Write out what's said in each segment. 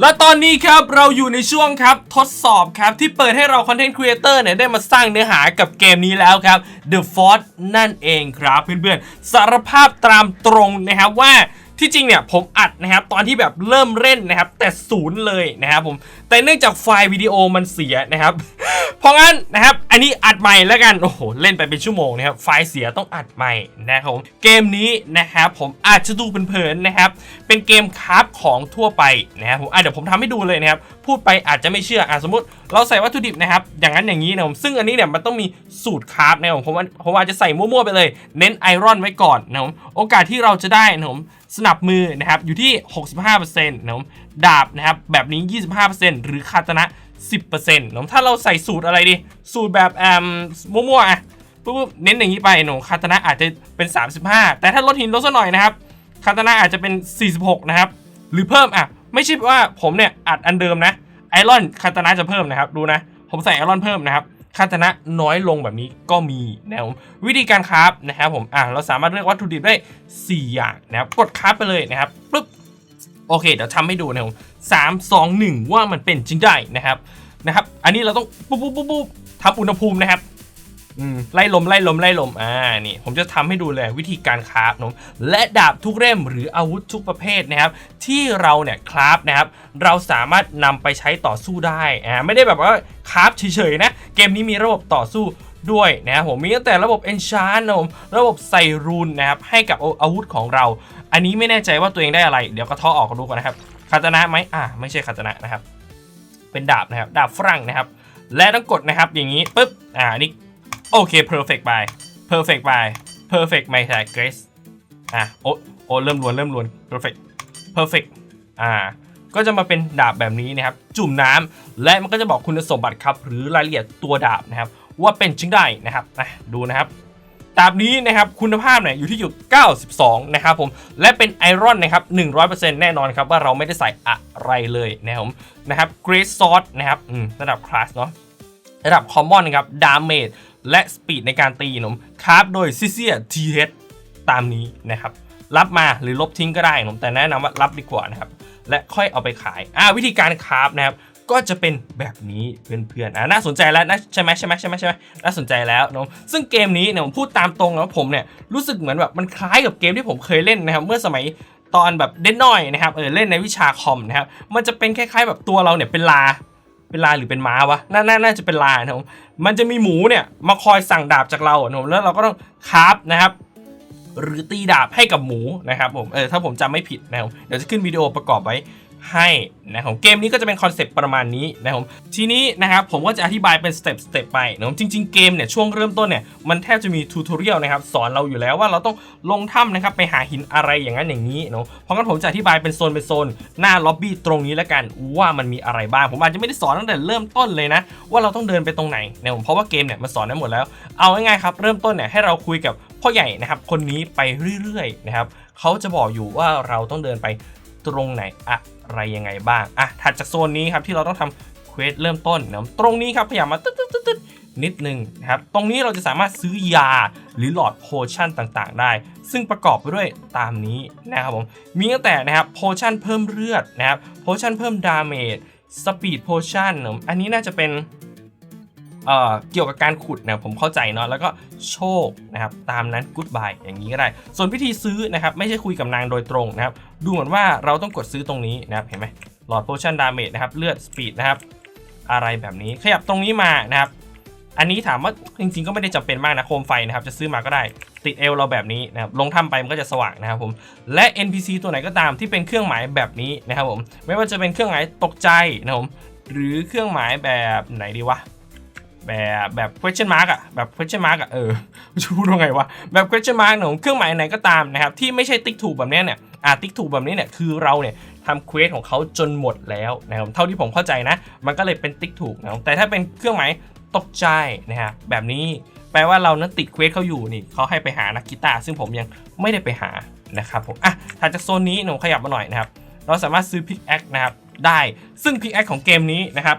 และตอนนี้ครับเราอยู่ในช่วงครับทดสอบครับที่เปิดให้เราคอนเทนต์ครีเอเตอร์เนี่ยได้มาสร้างเนื้อหากับเกมนี้แล้วครับ The Force นั่นเองครับเพื่อนๆสารภาพตามตรงนะครับว่าที่จริงเนี่ยผมอัดนะครับตอนที่แบบเริ่มเล่นนะครับแต่ศูนย์เลยนะครับผมแต่เนื่องจากไฟล์วิดีโอมันเสียนะครับ ราะงั้นนะครับ อันนี้อัดใหม่แล้วกัน โอ้โห เล่นไปเป็นชั่วโมงนะครับ ไฟล์เสียต้องอัดใหม่นะครับผม เกมนี้นะครับผมอาจจะดูเพลินๆนะครับ เป็นเกมคราฟของทั่วไปนะครับผมเดี๋ยวผมทำให้ดูเลยนะครับ พูดไปอาจจะไม่เชื่ออะสมมติ เราใส่วัตถุดิบนะครับ อย่างนั้นอย่างนี้นะผม ซึ่งอันนี้เนี่ยมันต้องมีสูตรคราฟนะผม ผมว่าผมอาจจะใส่มั่วๆไปเลย เน้นไอรอนไว้ก่อนนะครับผม โอกาสที่เราจะได้นะครับผมสนับมือนะครับอยู่ที่ 65%นะครับผมดาบนะครับแบบนี้ 25%หรือคาตนะ 10%นะถ้าเราใส่สูตรอะไรดีสูตรแบบแอมมั่วๆอะปุ๊บๆเน้นอย่างนี้ไปหนูคาตนะอาจจะเป็น 35 แต่ถ้าลดหินลดซะหน่อยนะครับคาตนะอาจจะเป็น 46 นะครับ หรือเพิ่มอะ ไม่ใช่ว่าผมเนี่ยอัดอันเดิมนะไอรอนคาตนะจะเพิ่มนะครับ ดูนะ ผมใส่ไอรอนเพิ่มนะครับคาตนะน้อยลงแบบนี้ก็มีนะครับผมวิธีการคราฟนะครับผมอะเราสามารถเลือกวัตถุดิบได้ 4 อย่างนะครับ กดคราฟไปเลยนะครับปึ๊บ โอเค เดี๋ยวทำให้ดูนะครับผมสามสองหนึ่งว่ามันเป็นจริงได้นะครับนะครับ อันนี้เราต้องปุ๊บปุ๊บปุ๊บปุ๊บทำอุณหภูมินะครับอืมไล่ลมไล่ลมไล่ลมอ่านี่ ผมจะทำให้ดูเลยวิธีการคราฟนะและดาบทุกเล่มหรืออาวุธทุกประเภทนะครับ ที่เราเนี่ยคราฟนะครับ เราสามารถนำไปใช้ต่อสู้ได้อ่าไม่ได้แบบว่าคราฟเฉยๆนะ เกมนี้มีระบบต่อสู้ด้วยนะครับผมมีตั้งแต่ระบบ enchant นะผมระบบใส่รูนนะครับให้กับอาวุธของเรา อันนี้ไม่แน่ใจว่าตัวเองได้อะไร เดี๋ยวกระเทาะออกดูก่อนนะครับคาตนะไหมอ่าไม่ใช่คาตนะนะครับ เป็นดาบนะครับ ดาบฝรั่งนะครับ และต้องกดนะครับ อย่างนี้ปุ๊บ อ่านี่โอเค perfect by perfect by perfect my tag grace อะโอ้โอ้เริ่มลวนเริ่มลวน perfect perfect อ่าก็จะมาเป็นดาบแบบนี้นะครับ จุ่มน้ำและมันก็จะบอกคุณสมบัติครับ หรือรายละเอียดตัวดาบนะครับ ว่าเป็นจริงได้นะครับนะดูนะครับ ดาบนี้นะครับคุณภาพเนี่ยอยู่ที่อยู่92 นะครับผม และเป็นไอรอนนะครับ 100%แน่นอนครับว่าเราไม่ได้ใส่อะไรเลยนะครับผมนะครับ Great Sword นะครับอืมระดับคลาสเนาะระดับคอมมอนนะครับดาเมจและสปีดในการตีนมคราฟโดยซิเซียทีเฮดตามนี้นะครับ รับมาหรือลบทิ้งก็ได้นมแต่แนะนำว่ารับดีกว่านะครับและค่อยเอาไปขายอ่าวิธีการคราฟนะครับ ก็จะเป็นแบบนี้เพื่อนๆอ่าน่าสนใจแล้วนะใช่ไหมใช่ไหมใช่ไหมใช่ไหมน่าสนใจแล้วเนอะซึ่งเกมนี้เนี่ยผมพูดตามตรงแล้วผมเนี่ยรู้สึกเหมือนแบบมันคล้ายกับเกมที่ผมเคยเล่นนะครับเมื่อสมัยตอนแบบเด่นน้อยนะครับเออเล่นในวิชาคอมนะครับมันจะเป็นคล้ายๆ แบบตัวเราเนี่ยเป็นลาเป็นลาหรือเป็นม้าวะน่าน่าน่าจะเป็นลานะครับผมมันจะมีหมูเนี่ยมาคอยสั่งดาบจากเรานะครับแล้วเราก็ต้องคราฟนะครับหรือตีดาบให้กับหมูนะครับผมเออถ้าผมจำไม่ผิดนะครับเดี๋ยวจะขึ้นวิดีโอประกอบไว้ ให้นะครับเกมนี้ก็จะเป็นคอนเซปต์ประมาณนี้นะครับทีนี้นะครับผมก็จะอธิบายเป็นสเต็ปสเต็ปไปนะครับจริง ๆ เกมเนี่ยช่วงเริ่มต้นเนี่ยมันแทบจะมีทูทอเรียลนะครับสอนเราอยู่แล้วว่าเราต้องลงถ้ำนะครับไปหาหินอะไรอย่างนั้นอย่างนี้เนาะเพราะงั้นผมจะอธิบายเป็นโซนเป็นโซนหน้าล็อบบี้ตรงนี้แล้วกันว่ามันมีอะไรบ้าง ผมอาจจะไม่ได้สอนตั้งแต่เริ่มต้นเลยนะ ว่าเราต้องเดินไปตรงไหนนะครับเพราะว่าเกมเนี่ยมันสอนได้หมดแล้วเอาง่ายๆครับเริ่มต้นเนี่ยให้เราคุยกับพ่อใหญ่นะครับคนนี้ไปเรื่อยๆนะครับเขาจะบอกอยู่ว่าเราต้องเดินไป ตรงไหนอะไรยังไงบ้างอะถัดจากโซนนี้ครับที่เราต้องทำเควสเริ่มต้นนะตรงนี้ครับพยายามมาตึ๊ดตึ๊ดตึ๊ดตึ๊ดนิดนึงนะครับ ตรงนี้เราจะสามารถซื้อยาหรือหลอดโพชั่นต่างๆ ได้ ซึ่งประกอบไปด้วยตามนี้นะครับผม มีตั้งแต่นะครับโพชั่นเพิ่มเลือดนะครับ โพชั่นเพิ่มดาเมจ สปีดโพชั่นอันนี้น่าจะเป็น เกี่ยวกับการขุดนะผมเข้าใจเนาะแล้วก็โชคนะครับตามนั้นกู๊ดบายอย่างนี้ก็ได้ ส่วนวิธีซื้อนะครับไม่ใช่คุยกับนางโดยตรงนะครับดูเหมือนว่าเราต้องกดซื้อตรงนี้นะครับเห็นไหมหลอดโพชั่นดาเมจนะครับเลือดสปีดนะครับอะไรแบบนี้ขยับตรงนี้มานะครับอันนี้ถามว่าจริงๆก็ไม่ได้จำเป็นมากนะโคมไฟนะครับจะซื้อมาก็ได้ติดเอวเราแบบนี้นะครับลงถ้ำไปมันก็จะสว่างนะครับผมและ NPC ตัวไหนก็ตามที่เป็นเครื่องหมายแบบนี้นะครับผมไม่ว่าจะเป็นเครื่องหมายตกใจนะครับผมหรือเครื่องหมายแบบไหนดีวะ แบบแบบ question mark อะแบบ question mark อะเออจะพูดว่าไงวะแบบ question mark ของเครื่องหมายไหนก็ตามนะครับที่ไม่ใช่ติ๊กถูกแบบนี้เนี่ยอ่าติ๊กถูกแบบนี้เนี่ยคือเราเนี่ยทำเควสของเขาจนหมดแล้วนะครับเท่าที่ผมเข้าใจนะ มันก็เลยเป็นติ๊กถูกนะครับแต่ถ้าเป็นเครื่องหมายตกใจนะครับแบบนี้แปลว่าเรานั้นติดเควสเขาอยู่นี่เขาให้ไปหานักกีตาร์ซึ่งผมยังไม่ได้ไปหานะครับผมอะถัดจากโซนนี้หนูขยับมาหน่อยนะครับเราสามารถซื้อพิกแอคนะครับได้ซึ่งพิกแอคของเกมนี้นะครับ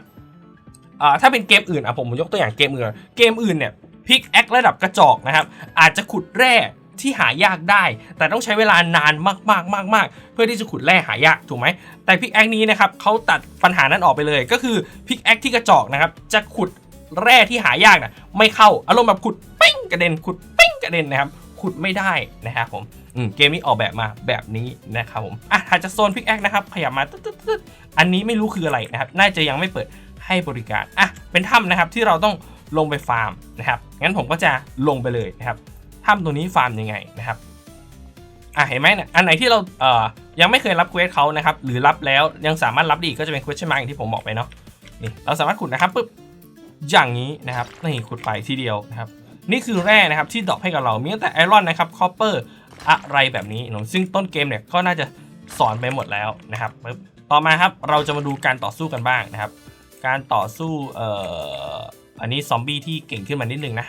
อ่าถ้าเป็นเกมอื่นอะผมยกตัวอย่างเกมอื่น เกมอื่นเนี่ยพิกแอคระดับกระจอกนะครับ อาจจะขุดแร่ที่หายากได้ แต่ต้องใช้เวลานานมากๆมากๆเพื่อที่จะขุดแร่หายากถูกไหมแต่พิกแอคนี้นะครับเขาตัดปัญหานั้นออกไปเลยก็คือพิกแอคที่กระจอกนะครับจะขุดแร่ที่หายากนะไม่เข้าอารมณ์แบบขุดปิ้งกระเด็นขุดปิ้งกระเด็นนะครับขุดไม่ได้นะครับผมเกมนี้ออกแบบมาแบบนี้นะครับผมอะถัดจากโซนพิกแอคนะครับขยับมาตึ๊ดตัดตัดอันนี้ไม่รู้คืออะไรนะครับน่าจะยังไม่เปิด ให้บริการอะเป็นถ้ำนะครับที่เราต้องลงไปฟาร์มนะครับงั้นผมก็จะลงไปเลยนะครับถ้ำตัวนี้ฟาร์มยังไงนะครับอะเห็นไหมเนี่ยอันไหนที่เราเอ่อยังไม่เคยรับเควสเขานะครับหรือรับแล้วยังสามารถรับได้อีกก็จะเป็นเควสใช่ไหมอย่างที่ผมบอกไปเนาะนี่เราสามารถขุดนะครับปุ๊บอย่างนี้นะครับนี่ขุดไปทีเดียวนะครับนี่คือแร่นะครับที่ดรอปให้กับเรา มีตั้งแต่ไอรอนนะครับคอปเปอร์อะไรแบบนี้นะซึ่งต้นเกมเนี่ยก็น่าจะสอนไปหมดแล้วนะครับปึ๊บต่อมาครับเราจะมาดูการต่อสู้กันบ้างนะครับ การต่อสู้เอ่ออันนี้ซอมบี้ที่เก่งขึ้นมานิดนึงนะ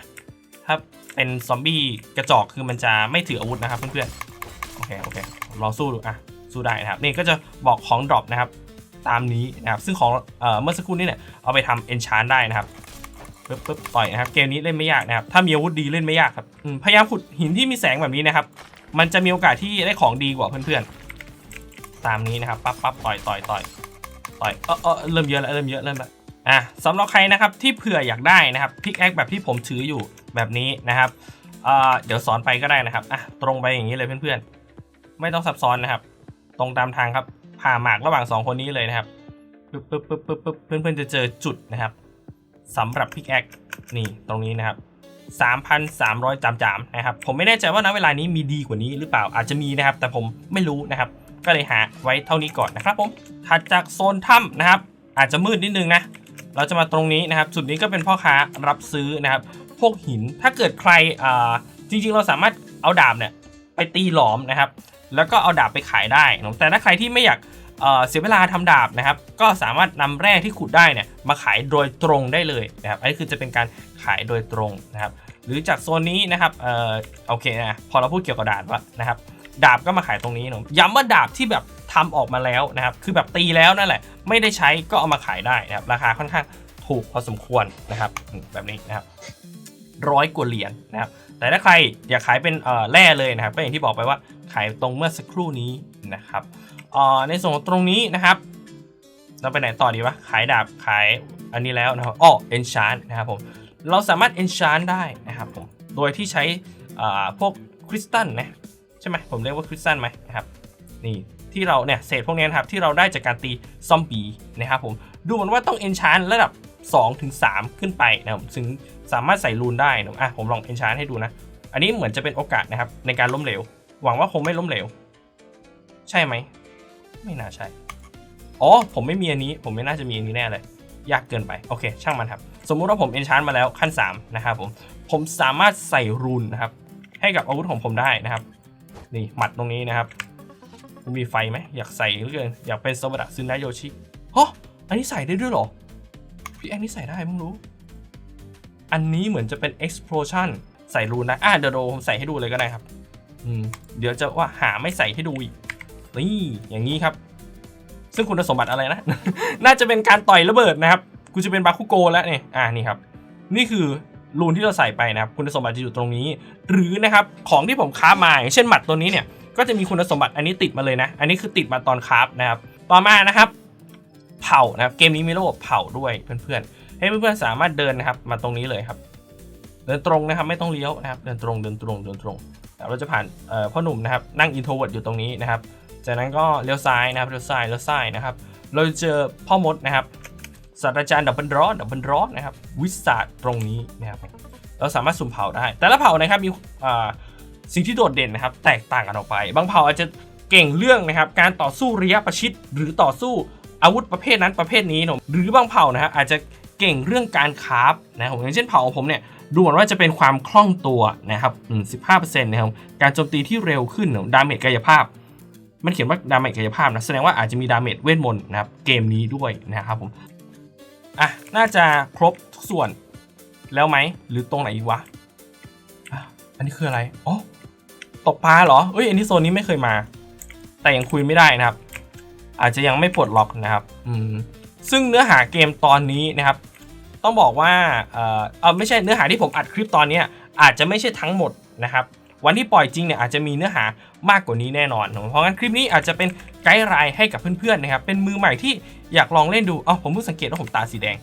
ถ้าเป็นซอมบี้กระจอกคือมันจะไม่ถืออาวุธนะครับเพื่อนๆโอเคโอเคลองสู้ดูอะสู้ได้นะครับนี่ก็จะบอกของดรอปนะครับตามนี้นะครับซึ่งของเอ่อเมื่อสักครู่นี้เนี่ยเอาไปทำเอนชานได้นะครับปึ๊บปึ๊บต่อยนะครับเกมนี้เล่นไม่ยากนะครับถ้ามีอาวุธดีเล่นไม่ยากครับพยายามขุดหินที่มีแสงแบบนี้นะครับ มันจะมีโอกาสที่ได้ของดีกว่าเพื่อนๆตามนี้นะครับปั๊บปั๊บต่อยต่อยต่อย ต่อยเออเออเริ่มเยอะแล้วเริ่มเยอะเริ่มแล้วอะสำหรับใครนะครับที่เผื่ออยากได้นะครับพิกแอคแบบที่ผมถืออยู่แบบนี้นะครับอ่าเดี๋ยวสอนไปก็ได้นะครับอะตรงไปอย่างนี้เลยเพื่อนๆ ไม่ต้องซับซ้อนนะครับ ตรงตามทางครับผ่าหมากระหว่างสองคนนี้เลยนะครับปึ๊บปึ๊บปึ๊บปึ๊บปึ๊บเพื่อนๆจะเจอจุดนะครับสำหรับพิกแอคนี่ตรงนี้นะครับ3,300จามจามๆนะครับผมไม่แน่ใจว่าณเวลานี้มีดีกว่านี้หรือเปล่าอาจจะมีนะครับ แต่ผมไม่รู้นะครับ ก็เลยหาไว้เท่านี้ก่อนนะครับผมถัดจากโซนถ้ำนะครับ อาจจะมืดนิดนึงนะ เราจะมาตรงนี้นะครับ จุดนี้ก็เป็นพ่อค้ารับซื้อนะครับ พวกหิน ถ้าเกิดใครอ่าจริง ๆ เราสามารถเอาดาบเนี่ยไปตีหลอมนะครับ แล้วก็เอาดาบไปขายได้นะแต่ถ้าใครที่ไม่อยากเเสียเวลาทำดาบนะครับ ก็สามารถนำแร่ที่ขุดได้เนี่ยมาขายโดยตรงได้เลยนะครับ อันนี้คือจะเป็นการขายโดยตรงนะครับ หรือจากโซนนี้นะครับ เออโอเคนะ พอเราพูดเกี่ยวกับดาบว่านะครับ ดาบก็มาขายตรงนี้นอะย้ำว่าดาบที่แบบทำออกมาแล้วนะครับ คือแบบตีแล้วนั่นแหละ ไม่ได้ใช้ก็เอามาขายได้นะครับ ราคาค่อนข้างถูกพอสมควรนะครับ แบบนี้นะครับร้อยกว่าเหรียญนะครับ แต่ถ้าใครอยากขายเป็นเอ่อแร่เลยนะครับ ก็อย่างที่บอกไปว่าขายตรงเมื่อสักครู่นี้นะครับในส่วนของตรงนี้นะครับ เราไปไหนต่อดีวะ ขายดาบขายอันนี้แล้วนะครับอ้อ enchant นะครับผม เราสามารถ enchant ได้นะครับผม โดยที่ใช้พวกคริสตัลนะ ใช่ไหมผมเรียกว่าคริสตัลไหมนะครับนี่ที่เราเนี่ยเศษพวกนี้นะครับที่เราได้จากการตีซอมบี้นะครับผมดูเหมือนว่าต้อง enchant ระดับ2ถึง3ขึ้นไปนะครับถึงสามารถใส่รูนได้นะอะผมลอง enchant ให้ดูนะ อันนี้เหมือนจะเป็นโอกาสนะครับในการล้มเหลว หวังว่าคงไม่ล้มเหลว ใช่ไหม ไม่น่าใช่ อ๋อ ผมไม่มีอันนี้ ผมไม่น่าจะมีอันนี้แน่เลย ยากเกินไป โอเค ช่างมันครับ สมมุติว่าผม enchant มาแล้วขั้น3นะครับผม ผมสามารถใส่รูนนะครับให้กับอาวุธของผมได้นะครับ นี่หมัดตรงนี้นะครับมันมีไฟไหมอยากใส่เหลือเกินอยากเป็นโซบะดะซึนายโยชิฮะอันนี้ใส่ได้ด้วยเหรอ พี่แอนนี่ใส่ได้เพิ่งรู้ อันนี้เหมือนจะเป็น explosion ใส่รูนะอะเดี๋ยวเราผมใส่ให้ดูเลยก็ได้ครับ อืม เดี๋ยวจะว่าหาไม่ใส่ให้ดูอีก นี่อย่างนี้ครับ ซึ่งคุณสมบัติอะไรนะ น่าจะเป็นการต่อยระเบิดนะครับ กูจะเป็นบาคุโกแล้วเนี่ย อ่านี่ครับ นี่คือ รูนที่เราใส่ไปนะครับคุณสมบัติจะอยู่ตรงนี้ หรือนะครับของที่ผมครามาอย่างเช่นหมัดตัวนี้เนี่ยก็จะมีคุณสมบัติอันนี้ติดมาเลยนะ อันนี้คือติดมาตอนคราฟนะครับ ต่อมานะครับเผานะครับเกมนี้มีระบบเผาด้วยเพื่อนๆ ให้เพื่อนๆสามารถเดินนะครับมาตรงนี้เลยครับ เดินตรงนะครับไม่ต้องเลี้ยวนะครับเดินตรงเดินตรงเดินตรงเราจะผ่านพ่อหนุ่มนะครับนั่งอินโทรเวิร์ดอยู่ตรงนี้นะครับ จากนั้นก็เลี้ยวซ้ายนะครับเลี้ยวซ้ายเลี้ยวซ้ายนะครับ เราจะเจอพ่อมดนะครับ ศาสตราจารย์ดับเบิลร้อนดับเบิลร้อนนะครับ วิสาดตรงนี้นะครับเราสามารถสุ่มเผาได้ แต่ละเผานะครับมีอ่าสิ่งที่โดดเด่นนะครับ แตกต่างกันออกไป บางเผาอาจจะเก่งเรื่องนะครับ การต่อสู้ระยะประชิด หรือต่อสู้อาวุธประเภทนั้นประเภทนี้นะหรือบางเผ่านะครับอาจจะเก่งเรื่องการคราฟนะผมอย่างเช่นเผ่าของผมเนี่ยดูเหมือนว่าจะเป็นความคล่องตัวนะครับอืม15%นะครับ การโจมตีที่เร็วขึ้นดาเมจกายภาพ มันเขียนว่าดาเมจกายภาพนะ แสดงว่าอาจจะมีดาเมจเวทมนต์นะครับ เกมนี้ด้วยนะครับผม อะ น่าจะครบทุกส่วนแล้วไหม หรือตรงไหนอีกวะอะอันนี้คืออะไร อ๋อ ตกปลาเหรอเอ้ย อันนี้โซนนี้ไม่เคยมา แต่ยังคุยไม่ได้นะครับ อาจจะยังไม่ปลดล็อกนะครับ อืม ซึ่งเนื้อหาเกมตอนนี้นะครับ ต้องบอกว่า เออเอไม่ใช่เนื้อหาที่ผมอัดคลิปตอนนี้อาจจะไม่ใช่ทั้งหมดนะครับ วันที่ปล่อยจริงเนี่ยอาจจะมีเนื้อหามากกว่านี้แน่นอน เพราะงั้นคลิปนี้อาจจะเป็นไกด์ไลน์ให้กับเพื่อนๆนะครับเป็นมือใหม่ที่อยากลองเล่นดูอ๋อผมเพิ่งสังเกตว่าผมตาสีแดง